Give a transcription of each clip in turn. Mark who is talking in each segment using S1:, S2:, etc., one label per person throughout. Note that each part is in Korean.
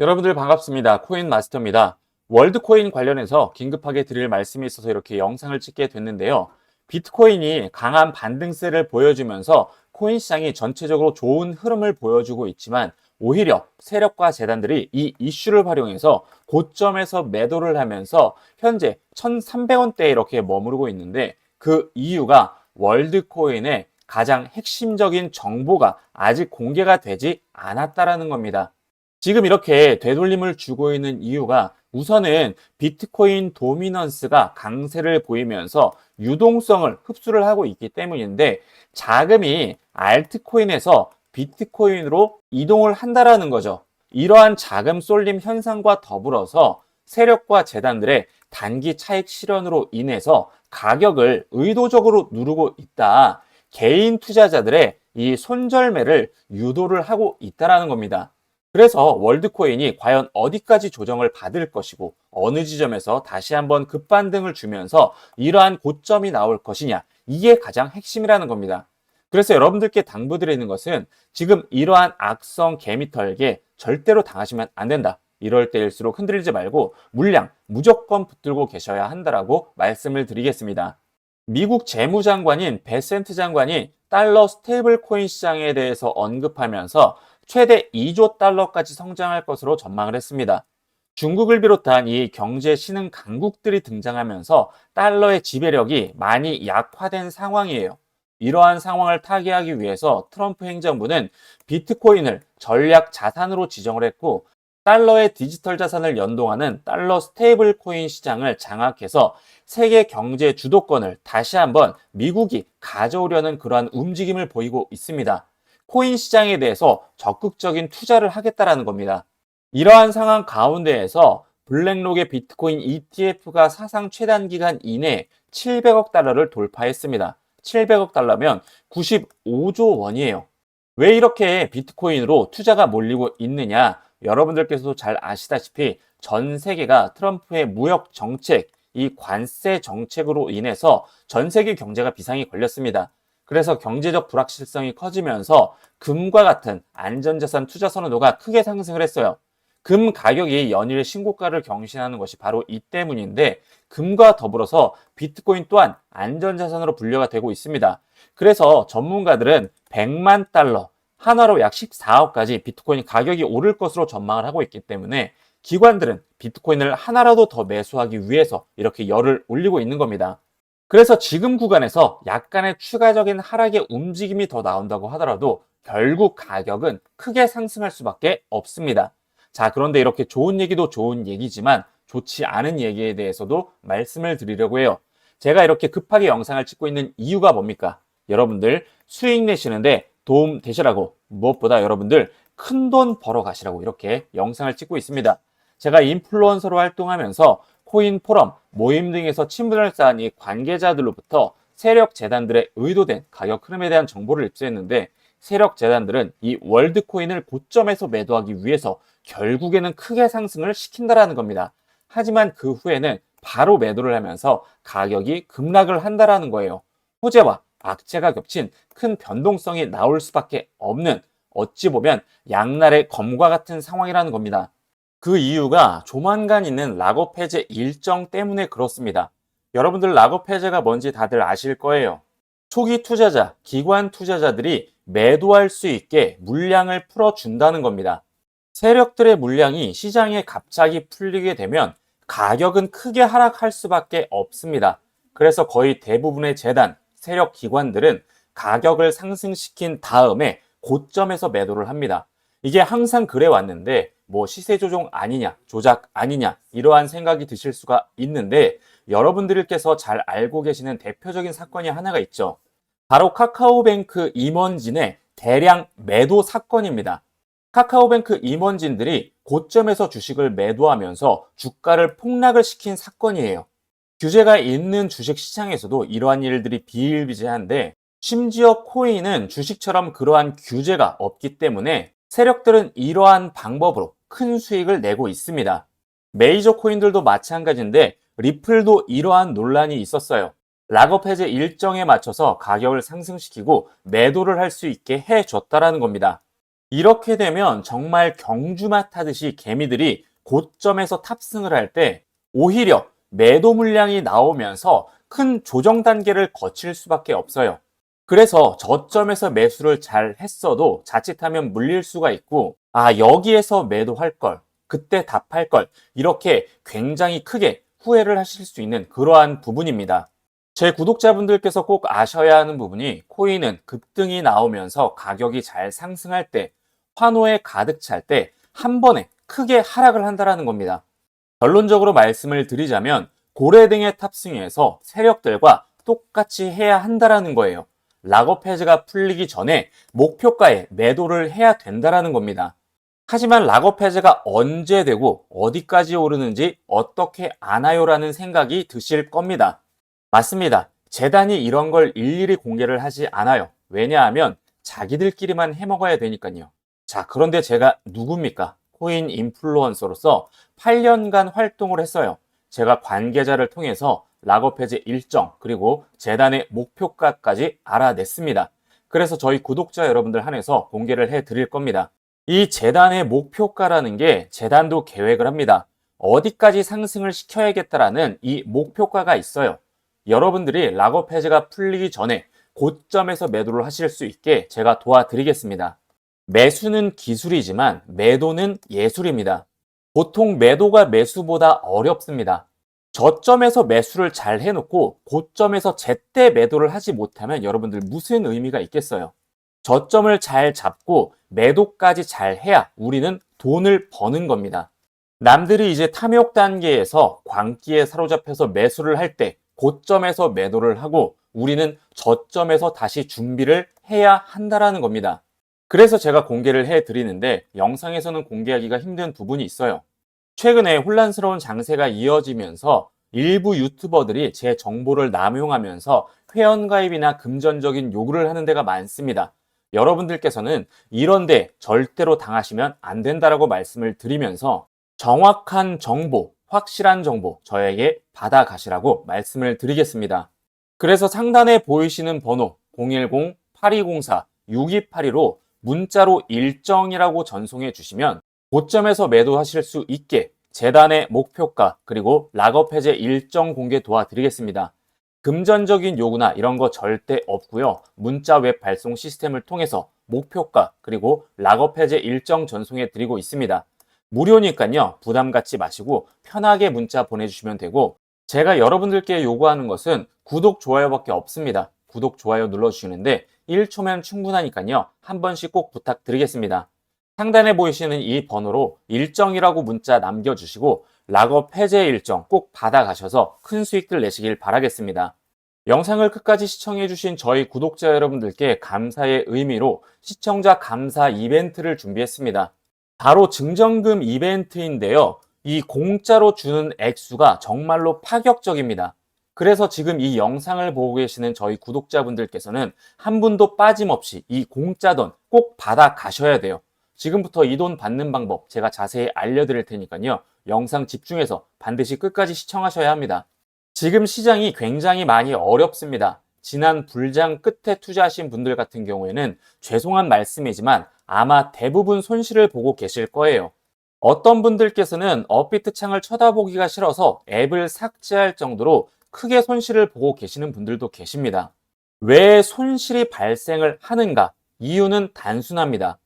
S1: 여러분들 반갑습니다. 코인 마스터입니다. 월드코인 관련해서 긴급하게 드릴 말씀이 있어서 이렇게 영상을 찍게 됐는데요. 비트코인이 강한 반등세를 보여주면서 코인 시장이 전체적으로 좋은 흐름을 보여주고 있지만 오히려 세력과 재단들이 이 이슈를 활용해서 고점에서 매도를 하면서 현재 1,300원대에 이렇게 머무르고 있는데 그 이유가 월드코인의 가장 핵심적인 정보가 아직 공개가 되지 않았다라는 겁니다. 지금 이렇게 되돌림을 주고 있는 이유가 우선은 비트코인 도미넌스가 강세를 보이면서 유동성을 흡수를 하고 있기 때문인데 자금이 알트코인에서 비트코인으로 이동을 한다라는 거죠. 이러한 자금 쏠림 현상과 더불어서 세력과 재단들의 단기 차익 실현으로 인해서 가격을 의도적으로 누르고 있다. 개인 투자자들의 이 손절매를 유도를 하고 있다라는 겁니다. 그래서 월드코인이 과연 어디까지 조정을 받을 것이고 어느 지점에서 다시 한번 급반등을 주면서 이러한 고점이 나올 것이냐 이게 가장 핵심이라는 겁니다. 그래서 여러분들께 당부드리는 것은 지금 이러한 악성 개미털게 절대로 당하시면 안 된다. 이럴 때일수록 흔들리지 말고 물량 무조건 붙들고 계셔야 한다라고 말씀을 드리겠습니다. 미국 재무장관인 베센트 장관이 달러 스테이블 코인 시장에 대해서 언급하면서 최대 2조 달러까지 성장할 것으로 전망을 했습니다. 중국을 비롯한 이 경제 신흥 강국들이 등장하면서 달러의 지배력이 많이 약화된 상황이에요. 이러한 상황을 타개하기 위해서 트럼프 행정부는 비트코인을 전략 자산으로 지정을 했고 달러의 디지털 자산을 연동하는 달러 스테이블 코인 시장을 장악해서 세계 경제 주도권을 다시 한번 미국이 가져오려는 그러한 움직임을 보이고 있습니다. 코인 시장에 대해서 적극적인 투자를 하겠다라는 겁니다. 이러한 상황 가운데에서 블랙록의 비트코인 ETF가 사상 최단 기간 이내 700억 달러를 돌파했습니다. 700억 달러면 95조 원이에요. 왜 이렇게 비트코인으로 투자가 몰리고 있느냐? 여러분들께서도 잘 아시다시피 전 세계가 트럼프의 무역 정책, 이 관세 정책으로 인해서 전 세계 경제가 비상이 걸렸습니다. 그래서 경제적 불확실성이 커지면서 금과 같은 안전자산 투자 선호도가 크게 상승을 했어요. 금 가격이 연일 신고가를 경신하는 것이 바로 이 때문인데 금과 더불어서 비트코인 또한 안전자산으로 분류가 되고 있습니다. 그래서 전문가들은 100만 달러, 하나로 약 14억까지 비트코인 가격이 오를 것으로 전망을 하고 있기 때문에 기관들은 비트코인을 하나라도 더 매수하기 위해서 이렇게 열을 올리고 있는 겁니다. 그래서 지금 구간에서 약간의 추가적인 하락의 움직임이 더 나온다고 하더라도 결국 가격은 크게 상승할 수밖에 없습니다. 자, 그런데 이렇게 좋은 얘기도 좋은 얘기지만 좋지 않은 얘기에 대해서도 말씀을 드리려고 해요. 제가 이렇게 급하게 영상을 찍고 있는 이유가 뭡니까? 여러분들 수익 내시는데 도움 되시라고 무엇보다 여러분들 큰 돈 벌어 가시라고 이렇게 영상을 찍고 있습니다. 제가 인플루언서로 활동하면서 코인 포럼, 모임 등에서 친분을 쌓은 이 관계자들로부터 세력 재단들의 의도된 가격 흐름에 대한 정보를 입수했는데 세력 재단들은 이 월드코인을 고점에서 매도하기 위해서 결국에는 크게 상승을 시킨다라는 겁니다. 하지만 그 후에는 바로 매도를 하면서 가격이 급락을 한다라는 거예요. 호재와 악재가 겹친 큰 변동성이 나올 수밖에 없는 어찌 보면 양날의 검과 같은 상황이라는 겁니다. 그 이유가 조만간 있는 락업 해제 일정 때문에 그렇습니다. 여러분들 락업 해제가 뭔지 다들 아실 거예요. 초기 투자자, 기관 투자자들이 매도할 수 있게 물량을 풀어준다는 겁니다. 세력들의 물량이 시장에 갑자기 풀리게 되면 가격은 크게 하락할 수밖에 없습니다. 그래서 거의 대부분의 재단, 세력 기관들은 가격을 상승시킨 다음에 고점에서 매도를 합니다. 이게 항상 그래 왔는데 뭐 시세 조정 아니냐, 조작 아니냐 이러한 생각이 드실 수가 있는데 여러분들께서 잘 알고 계시는 대표적인 사건이 하나가 있죠. 바로 카카오뱅크 임원진의 대량 매도 사건입니다. 카카오뱅크 임원진들이 고점에서 주식을 매도하면서 주가를 폭락을 시킨 사건이에요. 규제가 있는 주식 시장에서도 이러한 일들이 비일비재한데 심지어 코인은 주식처럼 그러한 규제가 없기 때문에 세력들은 이러한 방법으로 큰 수익을 내고 있습니다. 메이저 코인들도 마찬가지인데 리플도 이러한 논란이 있었어요. 락업 해제 일정에 맞춰서 가격을 상승시키고 매도를 할 수 있게 해줬다라는 겁니다. 이렇게 되면 정말 경주마 타듯이 개미들이 고점에서 탑승을 할 때 오히려 매도 물량이 나오면서 큰 조정 단계를 거칠 수밖에 없어요. 그래서 저점에서 매수를 잘 했어도 자칫하면 물릴 수가 있고, 아, 여기에서 매도할 걸, 그때 답할 걸, 이렇게 굉장히 크게 후회를 하실 수 있는 그러한 부분입니다. 제 구독자분들께서 꼭 아셔야 하는 부분이 코인은 급등이 나오면서 가격이 잘 상승할 때, 환호에 가득 찰 때 한 번에 크게 하락을 한다라는 겁니다. 결론적으로 말씀을 드리자면 고래 등의 탑승에서 세력들과 똑같이 해야 한다라는 거예요. 락업 해즈가 풀리기 전에 목표가에 매도를 해야 된다라는 겁니다. 하지만 락업 해즈가 언제 되고 어디까지 오르는지 어떻게 아나요라는 생각이 드실 겁니다. 맞습니다. 재단이 이런 걸 일일이 공개를 하지 않아요. 왜냐하면 자기들끼리만 해먹어야 되니까요. 자, 그런데 제가 누굽니까? 코인 인플루언서로서 8년간 활동을 했어요. 제가 관계자를 통해서 락업 해제 일정 그리고 재단의 목표가까지 알아냈습니다. 그래서 저희 구독자 여러분들 한해서 공개를 해 드릴 겁니다. 이 재단의 목표가라는 게 재단도 계획을 합니다. 어디까지 상승을 시켜야겠다라는 이 목표가가 있어요. 여러분들이 락업 해제가 풀리기 전에 고점에서 매도를 하실 수 있게 제가 도와드리겠습니다. 매수는 기술이지만 매도는 예술입니다. 보통 매도가 매수보다 어렵습니다. 저점에서 매수를 잘 해놓고 고점에서 제때 매도를 하지 못하면 여러분들 무슨 의미가 있겠어요? 저점을 잘 잡고 매도까지 잘 해야 우리는 돈을 버는 겁니다. 남들이 이제 탐욕 단계에서 광기에 사로잡혀서 매수를 할 때 고점에서 매도를 하고 우리는 저점에서 다시 준비를 해야 한다라는 겁니다. 그래서 제가 공개를 해 드리는데 영상에서는 공개하기가 힘든 부분이 있어요. 최근에 혼란스러운 장세가 이어지면서 일부 유튜버들이 제 정보를 남용하면서 회원가입이나 금전적인 요구를 하는 데가 많습니다. 여러분들께서는 이런데 절대로 당하시면 안 된다라고 말씀을 드리면서 정확한 정보, 확실한 정보 저에게 받아가시라고 말씀을 드리겠습니다. 그래서 상단에 보이시는 번호 010-8204-6282로 문자로 일정이라고 전송해 주시면 고점에서 매도하실 수 있게 재단의 목표가 그리고 락업 해제 일정 공개 도와드리겠습니다. 금전적인 요구나 이런 거 절대 없고요. 문자 웹 발송 시스템을 통해서 목표가 그리고 락업 해제 일정 전송해 드리고 있습니다. 무료니까요. 부담 갖지 마시고 편하게 문자 보내주시면 되고 제가 여러분들께 요구하는 것은 구독, 좋아요밖에 없습니다. 구독, 좋아요 눌러주시는데 1초면 충분하니까요. 한 번씩 꼭 부탁드리겠습니다. 상단에 보이시는 이 번호로 일정이라고 문자 남겨주시고 락업 해제 일정 꼭 받아가셔서 큰 수익들 내시길 바라겠습니다. 영상을 끝까지 시청해주신 저희 구독자 여러분들께 감사의 의미로 시청자 감사 이벤트를 준비했습니다. 바로 증정금 이벤트인데요. 이 공짜로 주는 액수가 정말로 파격적입니다. 그래서 지금 이 영상을 보고 계시는 저희 구독자분들께서는 한 분도 빠짐없이 이 공짜 돈 꼭 받아 가셔야 돼요. 지금부터 이 돈 받는 방법 제가 자세히 알려드릴 테니까요. 영상 집중해서 반드시 끝까지 시청하셔야 합니다. 지금 시장이 굉장히 많이 어렵습니다. 지난 불장 끝에 투자하신 분들 같은 경우에는 죄송한 말씀이지만 아마 대부분 손실을 보고 계실 거예요. 어떤 분들께서는 업비트 창을 쳐다보기가 싫어서 앱을 삭제할 정도로 크게 손실을 보고 계시는 분들도 계십니다. 왜 손실이 발생을 하는가? 이유는 단순합니다.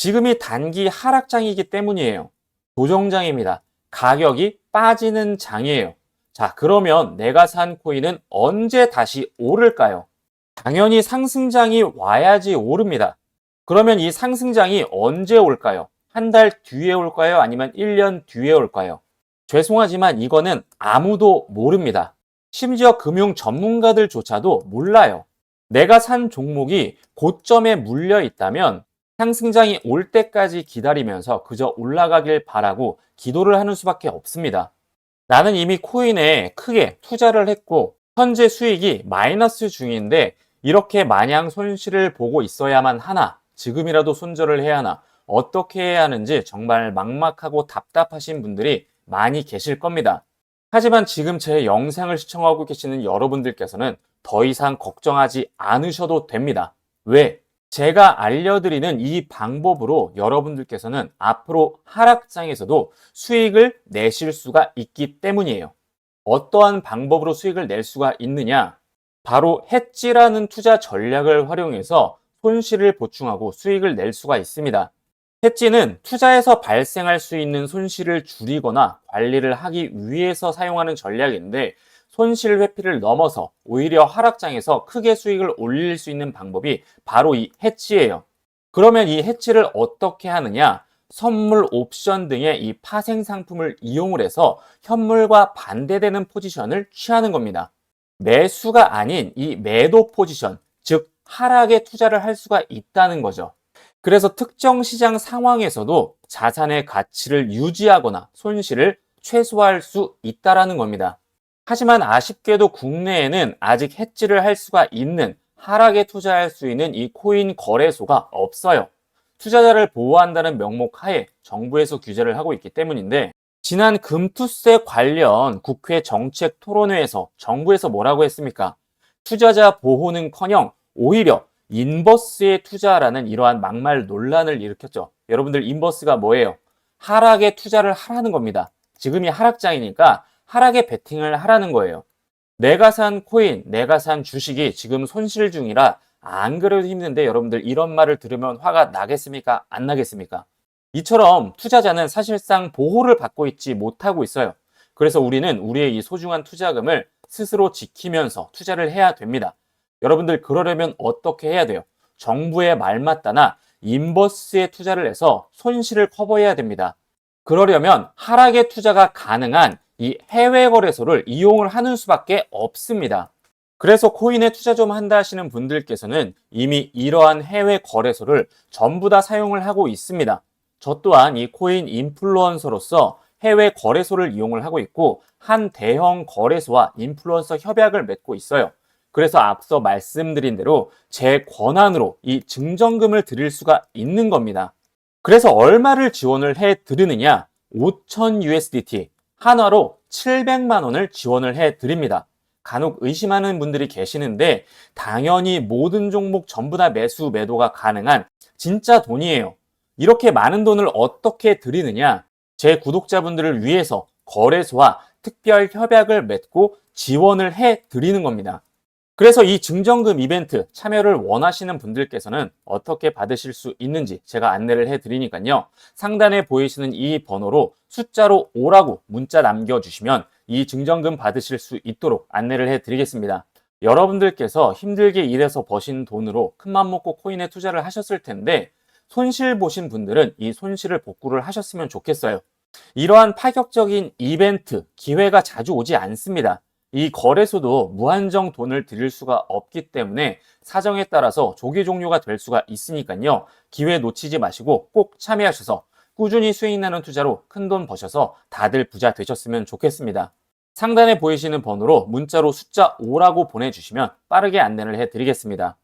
S1: 지금이 단기 하락장이기 때문이에요. 조정장입니다. 가격이 빠지는 장이에요. 자, 그러면 내가 산 코인은 언제 다시 오를까요? 당연히 상승장이 와야지 오릅니다. 그러면 이 상승장이 언제 올까요? 한 달 뒤에 올까요? 아니면 1년 뒤에 올까요? 죄송하지만 이거는 아무도 모릅니다. 심지어 금융 전문가들조차도 몰라요. 내가 산 종목이 고점에 물려 있다면 상승장이 올 때까지 기다리면서 그저 올라가길 바라고 기도를 하는 수밖에 없습니다. 나는 이미 코인에 크게 투자를 했고 현재 수익이 마이너스 중인데 이렇게 마냥 손실을 보고 있어야만 하나 지금이라도 손절을 해야 하나 어떻게 해야 하는지 정말 막막하고 답답하신 분들이 많이 계실 겁니다. 하지만 지금 제 영상을 시청하고 계시는 여러분들께서는 더 이상 걱정하지 않으셔도 됩니다. 왜? 제가 알려드리는 이 방법으로 여러분들께서는 앞으로 하락장에서도 수익을 내실 수가 있기 때문이에요. 어떠한 방법으로 수익을 낼 수가 있느냐? 바로 해지라는 투자 전략을 활용해서 손실을 보충하고 수익을 낼 수가 있습니다. 해지는 투자에서 발생할 수 있는 손실을 줄이거나 관리를 하기 위해서 사용하는 전략인데 손실 회피를 넘어서 오히려 하락장에서 크게 수익을 올릴 수 있는 방법이 바로 이 해치예요. 그러면 이 해치를 어떻게 하느냐? 선물 옵션 등의 이 파생 상품을 이용을 해서 현물과 반대되는 포지션을 취하는 겁니다. 매수가 아닌 이 매도 포지션, 즉 하락에 투자를 할 수가 있다는 거죠. 그래서 특정 시장 상황에서도 자산의 가치를 유지하거나 손실을 최소화할 수 있다라는 겁니다. 하지만 아쉽게도 국내에는 아직 해지를 할 수가 있는 하락에 투자할 수 있는 이 코인 거래소가 없어요. 투자자를 보호한다는 명목 하에 정부에서 규제를 하고 있기 때문인데 지난 금투세 관련 국회 정책 토론회에서 정부에서 뭐라고 했습니까? 투자자 보호는커녕 오히려 인버스에 투자라는 이러한 막말 논란을 일으켰죠. 여러분들 인버스가 뭐예요? 하락에 투자를 하라는 겁니다. 지금이 하락장이니까 하락에 베팅을 하라는 거예요. 내가 산 코인, 내가 산 주식이 지금 손실 중이라 안 그래도 힘든데 여러분들 이런 말을 들으면 화가 나겠습니까? 안 나겠습니까? 이처럼 투자자는 사실상 보호를 받고 있지 못하고 있어요. 그래서 우리는 우리의 이 소중한 투자금을 스스로 지키면서 투자를 해야 됩니다. 여러분들 그러려면 어떻게 해야 돼요? 정부의 말 맞다나 인버스에 투자를 해서 손실을 커버해야 됩니다. 그러려면 하락의 투자가 가능한 이 해외 거래소를 이용을 하는 수밖에 없습니다. 그래서 코인에 투자 좀 한다 하시는 분들께서는 이미 이러한 해외 거래소를 전부 다 사용을 하고 있습니다. 저 또한 이 코인 인플루언서로서 해외 거래소를 이용을 하고 있고 한 대형 거래소와 인플루언서 협약을 맺고 있어요. 그래서 앞서 말씀드린 대로 제 권한으로 이 증정금을 드릴 수가 있는 겁니다. 그래서 얼마를 지원을 해 드리느냐? 5,000 USDT, 한화로 700만 원을 지원을 해 드립니다. 간혹 의심하는 분들이 계시는데 당연히 모든 종목 전부 다 매수 매도가 가능한 진짜 돈이에요. 이렇게 많은 돈을 어떻게 드리느냐? 제 구독자분들을 위해서 거래소와 특별 협약을 맺고 지원을 해 드리는 겁니다. 그래서 이 증정금 이벤트 참여를 원하시는 분들께서는 어떻게 받으실 수 있는지 제가 안내를 해 드리니까요. 상단에 보이시는 이 번호로 숫자로 5라고 문자 남겨주시면 이 증정금 받으실 수 있도록 안내를 해 드리겠습니다. 여러분들께서 힘들게 일해서 버신 돈으로 큰맘 먹고 코인에 투자를 하셨을 텐데 손실 보신 분들은 이 손실을 복구를 하셨으면 좋겠어요. 이러한 파격적인 이벤트, 기회가 자주 오지 않습니다. 이 거래소도 무한정 돈을 드릴 수가 없기 때문에 사정에 따라서 조기 종료가 될 수가 있으니까요. 기회 놓치지 마시고 꼭 참여하셔서 꾸준히 수익 나는 투자로 큰 돈 버셔서 다들 부자 되셨으면 좋겠습니다. 상단에 보이시는 번호로 문자로 숫자 5라고 보내주시면 빠르게 안내를 해드리겠습니다.